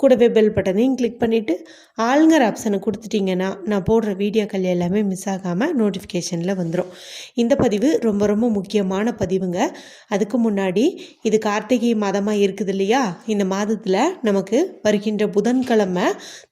கூடவே பெல் பட்டனையும் கிளிக் பண்ணிவிட்டு ஆளுங்கிற ஆப்ஷனை கொடுத்துட்டிங்கன்னா நான் போடுற வீடியோக்கள் எல்லாமே மிஸ் ஆகாமல் நோட்டிஃபிகேஷனில் வந்துடும் இந்த பதிவு ரொம்ப ரொம்ப முக்கியமான பதிவுங்க. அதுக்கு முன்னாடி இது கார்த்திகை மாதமாக இருக்குது இல்லையா? இந்த மாதத்தில் நமக்கு வருகின்ற புதன்கிழமை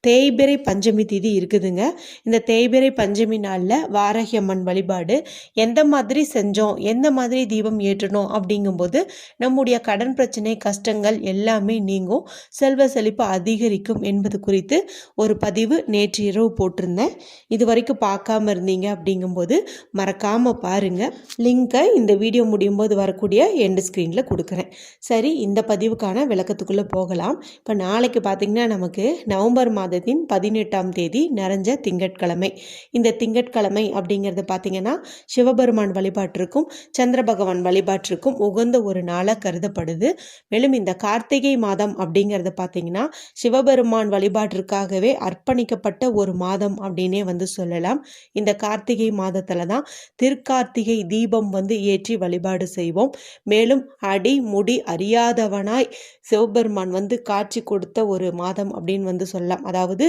தேய்பிறை பஞ்சமி திதி இருக்குதுங்க. இந்த தேய்பிறை பஞ்சமி நாளில் வாரகி அம்மன் வழிபாடு எந்த மாதிரி செஞ்சோம் எந்த மாதிரி தீபம் ஏற்றணும் அப்படிங்கும்போது நம்முடைய கடன் பிரச்சனை கஷ்டங்கள் எல்லாமே நீங்கும். செல்வ செழிப்பு அதிகரிக்கும் என்பது குறித்து ஒரு பதிவு நேற்று இரவு போட்டிருந்தேன். இது வரைக்கும் பார்க்காம இருந்தீங்க அப்படிங்கும்போது மறக்காமல் பாருங்கள் லிங்க்கை இந்த வீடியோ முடியும் போது வரக்கூடிய எண்டு ஸ்க்ரீனில் கொடுக்குறேன். சரி இந்த பதிவுக்கான விளக்கத்துக்குள்ளே போகலாம். இப்போ நாளைக்கு பார்த்திங்கன்னா நமக்கு நவம்பர் மாதத்தின் பதினெட்டாம் தேதி நிறைஞ்ச திங்கட்கிழமை. இந்த திங்கட்கிழமை அப்படிங்கிறது பார்த்திங்கன்னா சிவபெருமான் வழிபாட்டிற்கும் சந்திர பகவான் வழிபாட்டிற்கும் உகந்த ஒரு நாளாக கருதப்படுது. மேலும் இந்த கார்த்திகை மாதம் அப்படிங்கிறது பார்த்திங்கன்னா சிவபெருமான் வழிபாட்டிற்காகவே அர்ப்பணிக்கப்பட்ட ஒரு மாதம் அப்படின்னே வந்து சொல்லலாம். இந்த கார்த்திகை மாதத்தில் தான் திருக்கார்த்திகை தீபம் வந்து ஏற்றி வழிபாடு செய்வோம். மேலும் அடி முடி அறியாதவனாய் சிவபெருமான் வந்து காட்சி கொடுத்த ஒரு மாதம் அப்படின்னு வந்து சொல்லலாம். அதாவது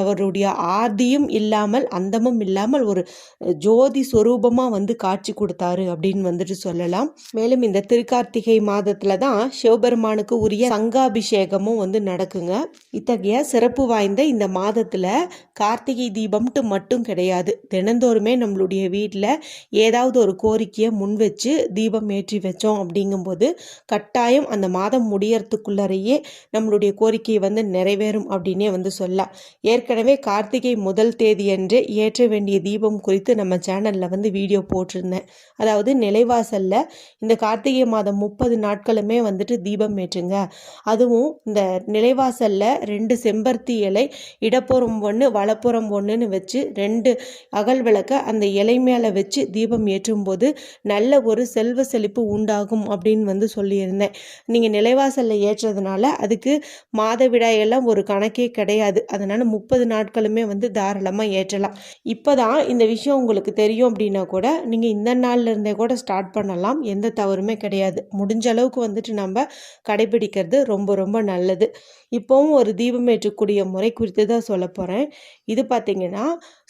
அவருடைய ஆதியும் இல்லாமல் அந்தமும் இல்லாமல் ஒரு ஜோதி சொரூபமாக வந்து காட்சி கொடுத்தாரு அப்படின்னு வந்துட்டு சொல்லலாம். மேலும் இந்த திருக்கார்த்திகை மாதத்தில் தான் சிவபெருமானுக்கு உரிய சங்காபிஷேகமும் வந்து நடக்குங்க இத்தகைய சிறப்பு வாய்ந்த இந்த மாதத்தில் கார்த்திகை தீபம்ட்டு மட்டும் கிடையாது. தினந்தோறுமே நம்மளுடைய வீட்டில் ஏதாவது ஒரு கோரிக்கையை முன் வச்சு தீபம் ஏற்றி வச்சோம் அப்படிங்கும்போது கட்டாயம் அந்த மாதம் முடியறதுக்குள்ளறையே நம்மளுடைய கோரிக்கை வந்து நிறைவேறும் அப்படின்னே வந்து சொல்லலாம். ஏற்கனவே கார்த்திகை முதல் தேதி அன்று ஏற்ற வேண்டிய தீபம் குறித்து நம்ம சேனலில் வந்து வீடியோ போட்டிருந்தேன். அதாவது நிலைவாசலில் இந்த கார்த்திகை மாதம் முப்பது நாட்களுமே வந்துட்டு தீபம் ஏற்றுங்க. அதுவும் இந்த நிலைவாசலில் ரெண்டு செம்பருத்தி இலை இடப்புறம் ஒன்று வலப்புறம் ஒன்றுன்னு வச்சு ரெண்டு அகல் விளக்க அந்த இலை மேலே வச்சு தீபம் ஏற்றும்போது நல்ல ஒரு செல்வ செழிப்பு உண்டாகும் அப்படின்னு வந்து சொல்லியிருந்தேன். நீங்கள் நிலைவாசலில் ஏற்றுறதுனால அதுக்கு மாதவிடாயெல்லாம் ஒரு கணக்கே கிடையாது. அதனால் முப்பது நாட்களுமே வந்து தாராளமாக ஏற்றலாம். இப்போ தான் இந்த விஷயம் உங்களுக்கு தெரியும் அப்படின்னா கூட நீங்கள் இந்த நாள்ல இருந்தே கூட ஸ்டார்ட் பண்ணலாம். எந்த தவறுமே கிடையாது. முடிஞ்ச அளவுக்கு வந்துட்டு நம்ம கடைபிடிக்கிறது ரொம்ப ரொம்ப நல்லது. இப்போவும் ஒரு தீபம் ஏற்றக்கூடிய முறை குறித்து தான் சொல்ல போகிறேன் இது பார்த்திங்கன்னா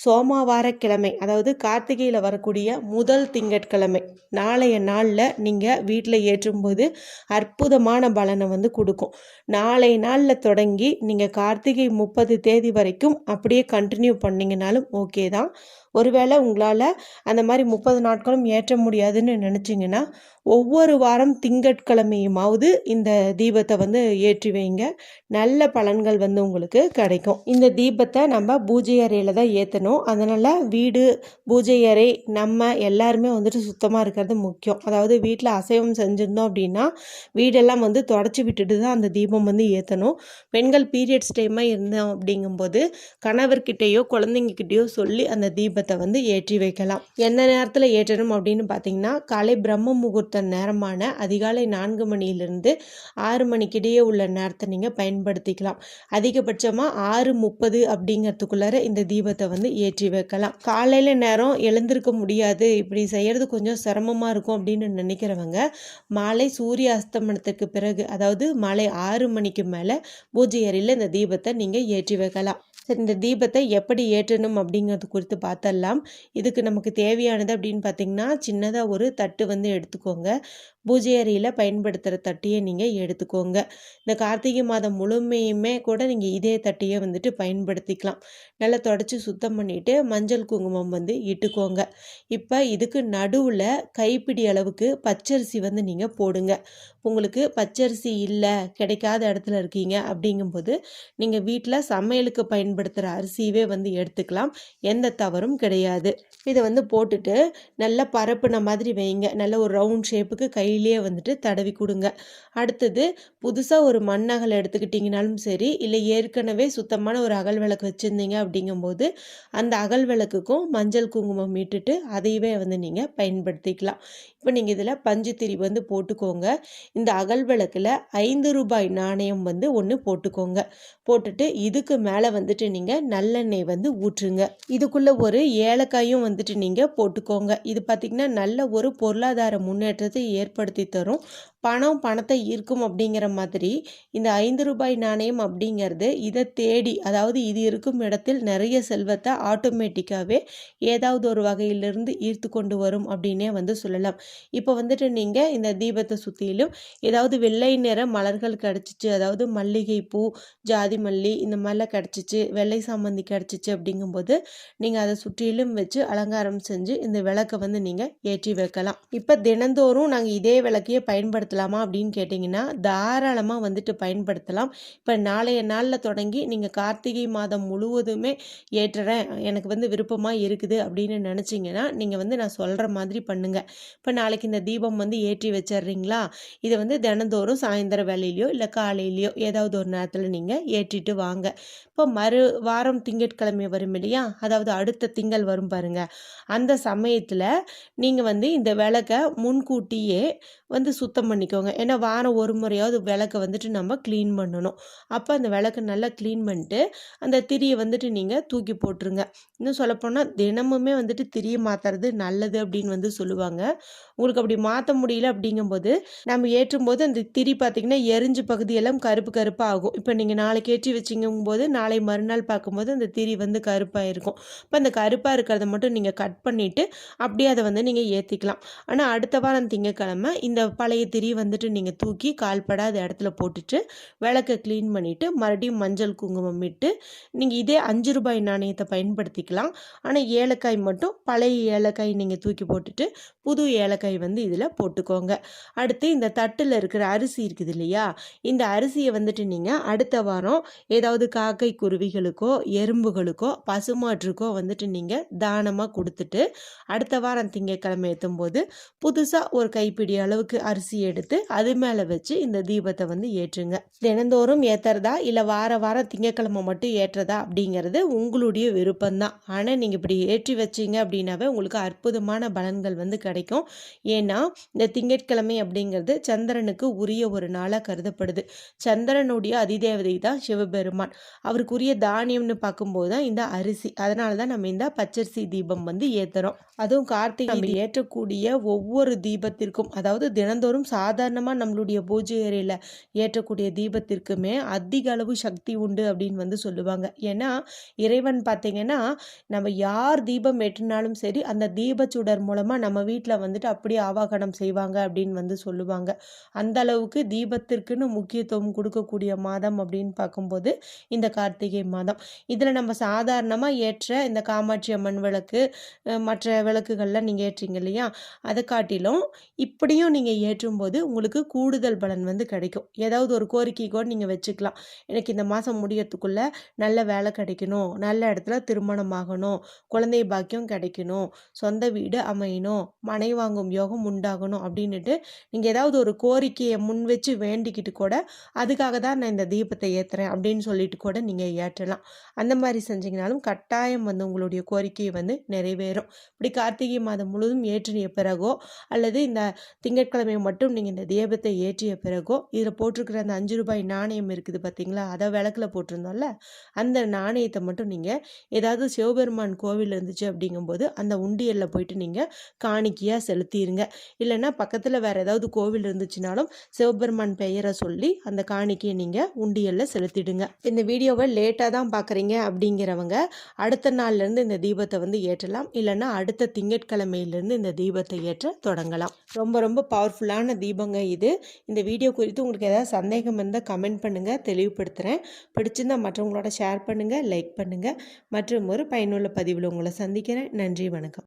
சோமவார கிழமை அதாவது கார்த்திகையில் வரக்கூடிய முதல் திங்கட்கிழமை. நாளைய நாளில் நீங்கள் வீட்டில் ஏற்றும்போது அற்புதமான பலனை வந்து கொடுக்கும். நாளை நாளில் தொடங்கி நீங்கள் கார்த்திகை முப்பது தேதி வரைக்கும் அப்படியே கண்டினியூ பண்ணிங்கனாலும் ஓகே தான். ஒருவேளை உங்களால் அந்த மாதிரி முப்பது நாட்களும் ஏற்ற முடியாதுன்னு நினச்சிங்கன்னா ஒவ்வொரு வாரம் திங்கட்கிழமையுமாவது இந்த தீபத்தை வந்து ஏற்றி வைங்க. நல்ல பலன்கள் வந்து உங்களுக்கு கிடைக்கும். இந்த தீபத்தை நம்ம பூஜை அறையில் தான் ஏற்றணும் அதனால் வீடு பூஜை அறை நம்ம எல்லாருமே வந்துட்டு சுத்தமாக இருக்கிறது முக்கியம். அதாவது வீட்டில் அசைவம் செஞ்சுருந்தோம் அப்படின்னா வீடெல்லாம் வந்து தொடச்சி விட்டுட்டு தான் அந்த தீபம் வந்து ஏற்றணும் பெண்கள் பீரியட்ஸ் டைமாக இருந்தோம் அப்படிங்கும்போது கணவர்கிட்டேயோ குழந்தைங்கக்கிட்டேயோ சொல்லி அந்த தீபத்தை தீபத்தை வந்து ஏற்றி வைக்கலாம். எந்த நேரத்தில் ஏற்றணும் அப்படின்னு பார்த்தீங்கன்னா காலை பிரம்ம முகூர்த்த நேரமான அதிகாலை நான்கு மணியிலிருந்து ஆறு மணிக்கிடையே உள்ள நேரத்தை நீங்கள் பயன்படுத்திக்கலாம். அதிகபட்சமாக ஆறு முப்பது அப்படிங்கிறதுக்குள்ளார இந்த தீபத்தை வந்து ஏற்றி வைக்கலாம். காலையில் நேரம் எழுந்திருக்க முடியாது. இப்படி செய்கிறது கொஞ்சம் சிரமமாக இருக்கும் அப்படின்னு நினைக்கிறவங்க மாலை சூரிய அஸ்தமனத்துக்கு பிறகு அதாவது மாலை ஆறு மணிக்கு மேலே பூஜை அறையில் இந்த தீபத்தை நீங்கள் ஏற்றி வைக்கலாம். சரி இந்த தீபத்தை எப்படி ஏற்றணும் அப்படிங்கிறது குறித்து பார்த்தரலாம் இதுக்கு நமக்கு தேவையானது அப்படின்னு பார்த்தீங்கன்னா சின்னதாக ஒரு தட்டு வந்து எடுத்துக்கோங்க. பூஜை அறையில் பயன்படுத்துகிற தட்டியை நீங்கள் எடுத்துக்கோங்க. இந்த கார்த்திகை மாதம் முழுமையுமே கூட நீங்கள் இதே தட்டியை வந்துட்டு பயன்படுத்திக்கலாம். நல்லா தொடச்சி சுத்தம் பண்ணிவிட்டு மஞ்சள் குங்குமம் வந்து இட்டுக்கோங்க. இப்போ இதுக்கு நடுவில் கைப்பிடி அளவுக்கு பச்சரிசி வந்து நீங்கள் போடுங்க. உங்களுக்கு பச்சரிசி இல்லை கிடைக்காத இடத்துல இருக்கீங்க அப்படிங்கும்போது நீங்கள் வீட்டில் சமையலுக்கு பயன்படுத்துகிற அரிசியவே வந்து எடுத்துக்கலாம். எந்த தவறும் கிடையாது. இதை வந்து போட்டுட்டு நல்லா பரப்புன மாதிரி வைங்க. நல்ல ஒரு ரவுண்ட் ஷேப்புக்கு கை கையிலேயே வந்துட்டு தடவி கொடுங்க. அடுத்தது புதுசாக ஒரு மண் அகல் எடுத்துக்கிட்டிங்கனாலும் சரி இல்லை ஏற்கனவே சுத்தமான ஒரு அகல் விளக்கு வச்சுருந்தீங்க அப்படிங்கும்போது அந்த அகல் விளக்குக்கும் மஞ்சள் குங்குமம் மீட்டுட்டு அதையவே வந்து நீங்கள் பயன்படுத்திக்கலாம். இப்போ நீங்கள் இதில் பஞ்சு திரி வந்து போட்டுக்கோங்க. இந்த அகல் விளக்கில் ஐந்து ரூபாய் நாணயம் வந்து ஒன்று போட்டுக்கோங்க. போட்டுட்டு இதுக்கு மேலே வந்துட்டு நீங்கள் நல்லெண்ணெய் வந்து ஊற்றுங்க. இதுக்குள்ளே ஒரு ஏலக்காயும் வந்துட்டு நீங்கள் போட்டுக்கோங்க. இது பார்த்திங்கன்னா நல்ல ஒரு பொருளாதார முன்னேற்றத்தை ஏற்படுத்தி தரும். பணம் பணத்தை ஈர்க்கும் அப்படிங்கிற மாதிரி இந்த ஐந்து ரூபாய் நாணயம் அப்படிங்கிறது இதை தேடி அதாவது இது இருக்கும் இடத்தில் நிறைய செல்வத்தை ஆட்டோமேட்டிக்காகவே ஏதாவது ஒரு வகையிலிருந்து ஈர்த்து கொண்டு வரும் அப்படின்னே வந்து சொல்லலாம். இப்போ வந்துட்டு நீங்கள் இந்த தீபத்தை சுற்றிலும் ஏதாவது வெள்ளை நிற மலர்கள் கிடச்சிச்சு அதாவது மல்லிகை பூ ஜாதி மல்லி இந்த மாதிரிலாம் கிடச்சிச்சு வெள்ளை சாமந்தி கிடச்சிச்சு அப்படிங்கும்போது நீங்கள் அதை சுற்றிலும் வச்சு அலங்காரம் செஞ்சு இந்த விளக்கை வந்து நீங்கள் ஏற்றி வைக்கலாம். இப்போ தினந்தோறும் நாங்கள் இதே இதே விளக்கையே பயன்படுத்தலாமா அப்படின்னு கேட்டிங்கன்னா தாராளமாக வந்துட்டு பயன்படுத்தலாம். இப்போ நாளைய நாளில் தொடங்கி நீங்கள் கார்த்திகை மாதம் முழுவதுமே ஏற்றுறேன் எனக்கு வந்து விருப்பமாக இருக்குது அப்படின்னு நினச்சிங்கன்னா நீங்கள் வந்து நான் சொல்கிற மாதிரி பண்ணுங்கள் இப்போ நாளைக்கு இந்த தீபம் வந்து ஏற்றி வச்சிட்றீங்களா? இதை வந்து தினந்தோறும் சாயந்தர வேலையிலையோ இல்லை காலையிலையோ ஏதாவது ஒரு நேரத்தில் நீங்கள் ஏற்றிட்டு வாங்க. இப்போ மறு வாரம் திங்கட்கிழமை வரும் இல்லையா? அதாவது அடுத்த திங்கள் வரும் பாருங்கள் அந்த சமயத்தில் நீங்கள் வந்து இந்த விளக்கை முன்கூட்டியே வந்து சுத்தம் பண்ணிக்கோங்க. ஏன்னா வாரம் ஒரு முறையாவது விளக்கை வந்துட்டு நம்ம க்ளீன் பண்ணணும். அப்போ அந்த விளக்கு நல்லா க்ளீன் பண்ணிட்டு அந்த திரியை வந்துட்டு நீங்கள் தூக்கி போட்டுருங்க. இன்னும் சொல்லப்போனால் தினமுமே வந்துட்டு திரியை மாற்றுறது நல்லது அப்படின்னு வந்து சொல்லுவாங்க. உங்களுக்கு அப்படி மாற்ற முடியல அப்படிங்கும்போது நம்ம ஏற்றும் போது அந்த திரி பார்த்திங்கன்னா எரிஞ்சு பகுதியெல்லாம் கருப்பு கருப்பாக ஆகும். இப்போ நீங்கள் நாளைக்கு ஏற்றி வச்சிங்கும் போது நாளை மறுநாள் பார்க்கும்போது அந்த திரி வந்து கருப்பாக இருக்கும். இப்போ அந்த கருப்பாக இருக்கிறத மட்டும் நீங்கள் கட் பண்ணிவிட்டு அப்படியே அதை வந்து நீங்கள் ஏற்றிக்கலாம் ஆனால் அடுத்த வாரம் திங்கக்கிழமை இந்த பழைய திரி வந்துட்டு நீங்கள் தூக்கி கால்படாத இடத்துல போட்டுட்டு விளக்கை க்ளீன் பண்ணிவிட்டு மறுபடியும் மஞ்சள் குங்குமம் இட்டு நீங்கள் இதே அஞ்சு ரூபாய் நாணயத்தை பயன்படுத்திக்கலாம். ஆனால் ஏலக்காய் மட்டும் பழைய ஏலக்காய் நீங்கள் தூக்கி போட்டுட்டு புது ஏலக்காய் வந்து இதில் போட்டுக்கோங்க. அடுத்து இந்த தட்டில் இருக்கிற அரிசி இருக்குது இல்லையா? இந்த அரிசியை வந்துட்டு நீங்கள் அடுத்த வாரம் ஏதாவது காக்கை குருவிகளுக்கோ எறும்புகளுக்கோ பசுமாற்றுக்கோ வந்துட்டு நீங்கள் தானமாக கொடுத்துட்டு அடுத்த வாரம் திங்கக்கிழமை ஏற்றும் போது புதுசாக ஒரு கைப்பிடி அளவுக்கு அரிசி எடுத்து அது மேலே வச்சு இந்த தீபத்தை வந்து ஏற்றுங்க. தினந்தோறும் ஏற்றுறதா இல்லை வார வாரம் திங்கக்கிழமை மட்டும் ஏற்றுறதா அப்படிங்கிறது உங்களுடைய விருப்பம்தான். ஆனால் நீங்கள் இப்படி ஏற்றி வச்சிங்க அப்படின்னாவே உங்களுக்கு அற்புதமான பலன்கள் வந்து கிடைக்கும். ஏன்னா இந்த திங்கட்கிழமை அப்படிங்கிறது சந்திரனுக்கு உரிய ஒரு நாளாக கருதப்படுது. சந்திரனுடைய அதிதேவதை தான் சிவபெருமான். அவருக்குரிய தானியம்னு பார்க்கும்போது தான் இந்த அரிசி. அதனால தான் நம்ம இந்த பச்சரிசி தீபம் வந்து ஏற்றுறோம் அதுவும் கார்த்திகை நம்ம ஏற்றக்கூடிய ஒவ்வொரு தீபத்திற்கும் அதாவது அதாவது தினந்தோறும் சாதாரணமாக நம்மளுடைய பூஜை அறையில் ஏற்றக்கூடிய தீபத்திற்குமே அதிக அளவு சக்தி உண்டு அப்படின்னு வந்து சொல்லுவாங்க. ஏன்னா இறைவன் பார்த்தீங்கன்னா நம்ம யார் தீபம் ஏற்றினாலும் சரி அந்த தீபச்சுடர் மூலமாக நம்ம வீட்டில் வந்துட்டு அப்படியே ஆவாகனம் செய்வாங்க அப்படின்னு வந்து சொல்லுவாங்க. அந்த அளவுக்கு தீபத்திற்குன்னு முக்கியத்துவம் கொடுக்கக்கூடிய மாதம் அப்படின்னு பார்க்கும்போது இந்த கார்த்திகை மாதம். இதில் நம்ம சாதாரணமாக ஏற்ற இந்த காமாட்சி அம்மன் விளக்கு மற்ற விளக்குகள்லாம் நீங்கள் ஏற்றீங்க இல்லையா? அதை காட்டிலும் அதையும் நீங்கள் ஏற்றும்போது உங்களுக்கு கூடுதல் பலன் வந்து கிடைக்கும். ஏதாவது ஒரு கோரிக்கை கூட நீங்கள் வச்சுக்கலாம். எனக்கு இந்த மாதம் முடியறதுக்குள்ளே நல்ல வேலை கிடைக்கணும். நல்ல இடத்துல திருமணம் ஆகணும். குழந்தை பாக்கியம் கிடைக்கணும். சொந்த வீடு அமையணும். மனை வாங்கும் யோகம் உண்டாகணும் அப்படின்னுட்டு நீங்கள் ஏதாவது ஒரு கோரிக்கையை முன் வச்சு வேண்டிக்கிட்டு கூட அதுக்காக தான் நான் இந்த தீபத்தை ஏற்றுறேன் அப்படின்னு சொல்லிட்டு கூட நீங்கள் ஏற்றலாம். அந்த மாதிரி செஞ்சீங்கனாலும் கட்டாயம் வந்து உங்களுடைய கோரிக்கையை வந்து நிறைவேறும். இப்படி கார்த்திகை மாதம் முழுவதும் ஏற்றிய பிறகோ அல்லது இந்த திங்கட்கிழமை மட்டும் நீங்கள் இந்த தீபத்தை ஏற்றிய பிறகோ இதில் போட்டிருக்கிற அந்த அஞ்சு ரூபாய் நாணயம் இருக்குது பார்த்தீங்களா? அதை விளக்கில் போட்டிருந்தோம்ல அந்த நாணயத்தை மட்டும் நீங்கள் ஏதாவது சிவபெருமான் கோவில் இருந்துச்சு அப்படிங்கும்போது அந்த உண்டியலில் போயிட்டு நீங்கள் காணிக்கையாக செலுத்திடுங்க இல்லைன்னா பக்கத்தில் வேறு ஏதாவது கோவில் இருந்துச்சுனாலும் சிவபெருமான் பெயரை சொல்லி அந்த காணிக்கையை நீங்கள் உண்டியலில் செலுத்திடுங்க. இந்த வீடியோவை லேட்டாக தான் பார்க்குறீங்க அப்படிங்கிறவங்க அடுத்த நாள்லேருந்து இந்த தீபத்தை வந்து ஏற்றலாம். இல்லைன்னா அடுத்த திங்கட்கிழமையிலேருந்து இந்த தீபத்தை ஏற்ற தொடங்கலாம். ரொம்ப ரொம்ப பவர்ஃபுல்லான தீபங்க இது. இந்த வீடியோ குறித்து உங்களுக்கு ஏதாவது சந்தேகம் இருந்தால் கமெண்ட் பண்ணுங்கள் தெளிவுபடுத்துகிறேன் பிடிச்சிருந்தால் மற்றவங்களோட ஷேர் பண்ணுங்கள் லைக் பண்ணுங்கள் மற்றும் ஒரு பயனுள்ள பதிவில் உங்களை சந்திக்கிறேன். நன்றி வணக்கம்.